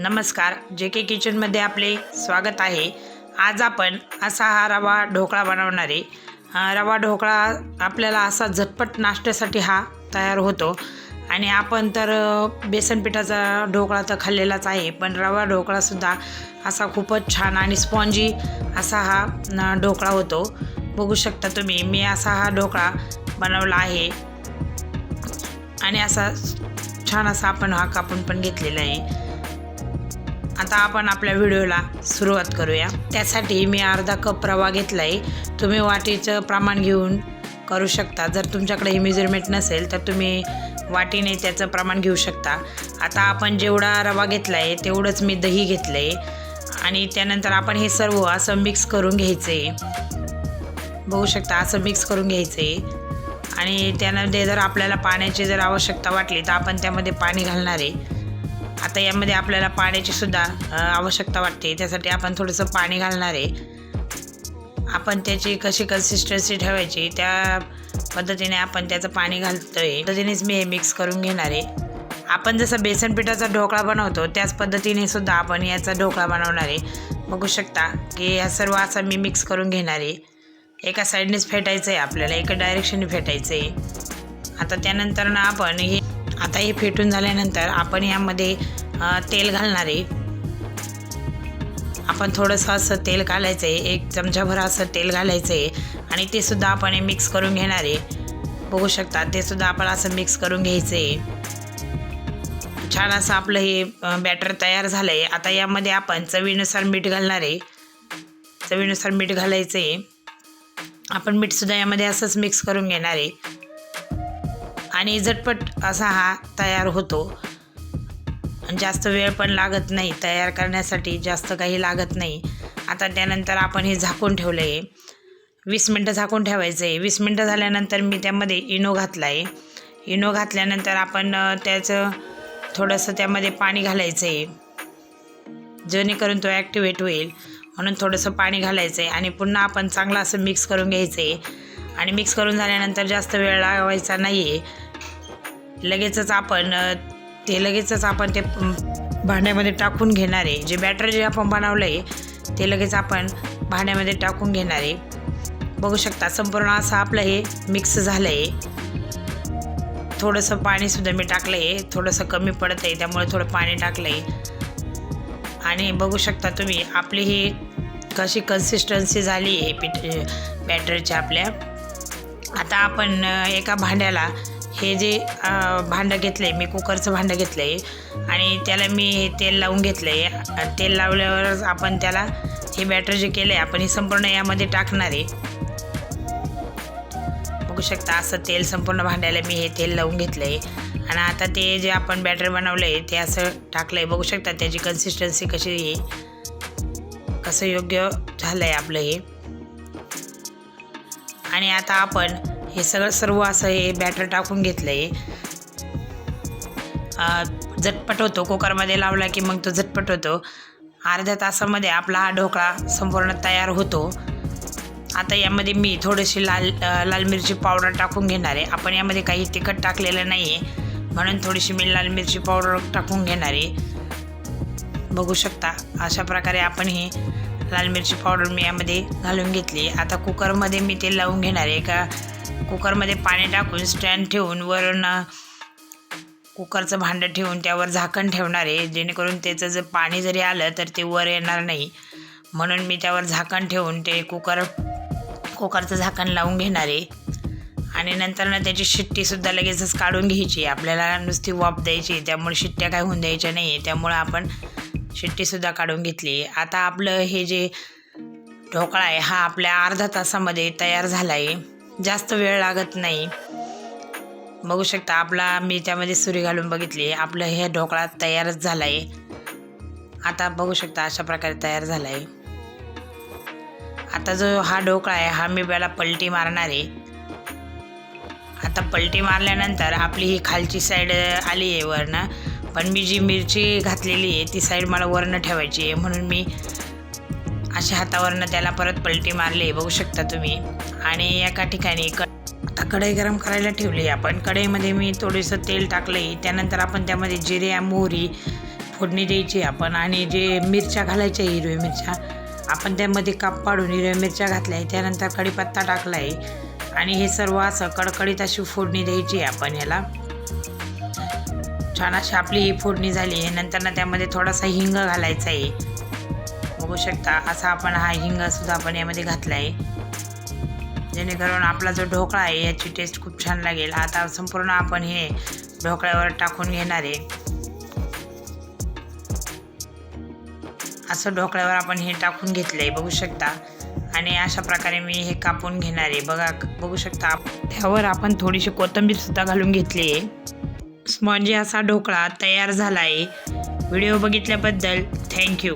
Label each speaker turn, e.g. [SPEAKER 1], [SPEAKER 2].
[SPEAKER 1] नमस्कार जे के किचनमध्ये आपले स्वागत आहे. आज आपण असा हा रवा ढोकळा बनवणारे रवा ढोकळा आपल्याला असा झटपट नाश्त्यासाठी हा तयार होतो. आणि आपण तर बेसनपिठाचा बेसन पिठाचा ढोकळा तर खाल्लेलाच आहे पण रवा ढोकळासुद्धा असा खूपच छान आणि स्पॉन्जी असा हा ढोकळा होतो. बघू शकता तुम्ही मी असा हा ढोकळा बनवला आहे. आणि असा छान असा आपण हा कापून पण घेतलेला आहे. आता आपण आपल्या व्हिडिओला सुरुवात करूया. त्यासाठी मी अर्धा कप रवा घेतला आहे तुम्ही वाटीचं प्रमाण घेऊन करू शकता. जर तुमच्याकडे हे मेजरमेंट नसेल तर तुम्ही वाटीने त्याचं प्रमाण घेऊ शकता. आता आपण जेवढा रवा घेतला आहे तेवढंच मी दही घेतलं आहे आणि त्यानंतर आपण हे सर्व असं मिक्स करून घ्यायचं आहे बघू शकता असं मिक्स करून घ्यायचं आहे आणि त्यामध्ये जर आपल्याला पाण्याची जर आवश्यकता वाटली तर आपण त्यामध्ये पाणी घालणार आहे. आता यामध्ये आपल्याला पाण्याची सुद्धा आवश्यकता वाटते. त्यासाठी आपण थोडंसं पाणी घालणार आहे. आपण त्याची कशी कन्सिस्टन्सी ठेवायची त्या पद्धतीने आपण त्याचं पाणी घालतोय. पद्धतीनेच मी हे मिक्स करून घेणार आहे. आपण जसं बेसन पिठाचा ढोकळा बनवतो त्याच पद्धतीने सुद्धा आपण याचा ढोकळा बनवणार आहे. बघू शकता की या सर्व असा मी मिक्स करून घेणार आहे. एका साईडनेच फेटायचं आहे आपल्याला एका डायरेक्शनने फेटायचं आहे आता त्यानंतर ना आपण हे आता हे फेटून झाल्यानंतर आपण यामध्ये तेल घालणार आहे. आपण थोडंसं असं तेल घालायचं आहे एक चमचाभर असं तेल घालायचं आहे आणि ते सुद्धा आपण हे मिक्स करून घेणार आहे. बघू शकता ते सुद्धा आपण असं मिक्स करून घ्यायचं आहे छान असं आपलं हे बॅटर तयार झालं आहे आता यामध्ये आपण चवीनुसार मीठ घालणार आहे. चवीनुसार मीठ घालायचं आहे आपण मीठसुद्धा यामध्ये असंच मिक्स करून घेणार आहे. आणि झटपट असा हा तयार होतो. आणि जास्त वेळ पण लागत नाही तयार करण्यासाठी जास्त काही लागत नाही. आता त्यानंतर आपण हे झाकून ठेवलं आहे वीस मिनटं झाकून ठेवायचं आहे वीस मिनटं झाल्यानंतर मी त्यामध्ये इनो घातला आहे इनो घातल्यानंतर आपण त्याचं थोडंसं त्यामध्ये पाणी घालायचं आहे जेणेकरून तो ॲक्टिवेट होईल. म्हणून थोडंसं पाणी घालायचं आहे आणि पुन्हा आपण चांगलं असं मिक्स करून घ्यायचं आहे आणि मिक्स करून झाल्यानंतर जास्त वेळ लावायचा नाही आहे लगेचच आपण ते लगेचच आपण ते भांड्यामध्ये टाकून घेणार आहे जे बॅटर जे आपण बनवलं आहे ते लगेच आपण भांड्यामध्ये टाकून घेणार. आहे बघू शकता संपूर्ण असं आपलं हे मिक्स झालं आहे थोडंसं पाणीसुद्धा मी टाकलं आहे थोडंसं कमी पडत आहे त्यामुळे थोडं पाणी टाकलं आहे आणि बघू शकता तुम्ही आपली ही कशी कन्सिस्टन्सी झाली आहे पीठ बॅटरची आपल्या. आता आपण एका भांड्याला हे जे भांडं घेतलं आहे मी कुकरचं भांडं घेतलं आहे आणि त्याला मी तेल लावून घेतलं आहे तेल लावल्यावरच आपण त्याला हे बॅटर जे केलं आहे आपण हे संपूर्ण यामध्ये टाकणार आहे. बघू शकता असं तेल संपूर्ण भांड्याला मी हे तेल लावून घेतलं आहे आणि आता ते जे आपण बॅटर बनवलं आहे ते असं टाकलं आहे बघू शकता त्याची कन्सिस्टन्सी कशी आहे. कसं योग्य झालं आहे आपलं हे. आणि आता आपण हे सगळं सर्व असं हे बॅटर टाकून घेतलं आहे झटपट होतो. कुकरमध्ये लावला की मग तो झटपट होतो. अर्ध्या तासामध्ये आपला हा ढोकळा संपूर्ण तयार होतो. आता यामध्ये मी थोडीशी लाल लाल मिरची पावडर टाकून घेणार आहे. आपण यामध्ये काही तिखट टाकलेलं नाही आहे म्हणून थोडीशी मी लाल मिरची पावडर टाकून घेणार आहे. बघू शकता अशा प्रकारे आपण ही लाल मिरची पावडर मी यामध्ये घालून घेतली आता कुकरमध्ये मी ते लावून घेणार आहे का? कुकरमध्ये पाणी टाकून स्टँड ठेवून वरून कुकरचं भांडं ठेवून त्यावर झाकण ठेवणार आहे. जेणेकरून त्याचं जर पाणी जरी आलं तर ते वर येणार नाही. म्हणून मी त्यावर झाकण ठेवून ते कुकर कुकरचं झाकण लावून घेणार आहे. आणि नंतर ना त्याची शिट्टीसुद्धा लगेचच काढून घ्यायची. आपल्याला नुसती वाफ द्यायची त्यामुळे शिट्ट्या काय होऊन द्यायच्या नाही. आहे त्यामुळं आपण शिट्टीसुद्धा काढून घेतली. आता आपलं हे जे ढोकळा आहे हा आपल्या अर्धा तासामध्ये तयार झाला आहे. जास्त वेळ लागत नाही. बघू शकता आपला मी त्यामध्ये सुरी घालून बघितली आपलं हे ढोकळा तयारच झाला आहे आता बघू शकता अशा प्रकारे तयार झाला आहे आता जो हा ढोकळा आहे हा मी त्याला पलटी मारणार आहे. आता पलटी मारल्यानंतर आपली ही खालची साईड आली आहे वरनं पण मी जी मिरची घातलेली आहे ती साईड मला वरनं ठेवायची आहे. म्हणून मी अशा हातावरनं त्याला परत पलटी मारली बघू शकता तुम्ही. आणि एका ठिकाणी क आता कढई गरम करायला ठेवली आपण. कढईमध्ये मी थोडंसं तेल टाकलं आहे त्यानंतर आपण त्यामध्ये जिरे मोहरी फोडणी द्यायची आपण. आणि जे मिरच्या घालायच्या आहे, हिरव्या मिरच्या आपण त्यामध्ये काप पाडून हिरव्या मिरच्या घातल्या. आहे त्यानंतर कढीपत्ता टाकला आहे आणि हे सर्व असं कडकडीत अशी फोडणी द्यायची आहे आपण याला. छान अशी आपली ही फोडणी झाली. आहे नंतर ना त्यामध्ये थोडासा हिंग घालायचा आहे बघू शकता. असा आपण हा हिंग सुद्धा आपण यामध्ये घातला आहे जेणेकरून आपला जो ढोकळा आहे याची टेस्ट खूप छान लागेल. आता संपूर्ण आपण हे ढोकळ्यावर टाकून घेणार आहे. असं ढोकळ्यावर आपण हे टाकून घेतलं आहे बघू शकता. आणि अशा प्रकारे मी हे कापून घेणार आहे. बघा बघू शकता. त्यावर आपण थोडीशी कोथिंबीरसुद्धा घालून घेतली आहे. स्पॉन्जी असा ढोकळा तयार झाला आहे व्हिडिओ बघितल्याबद्दल थँक्यू.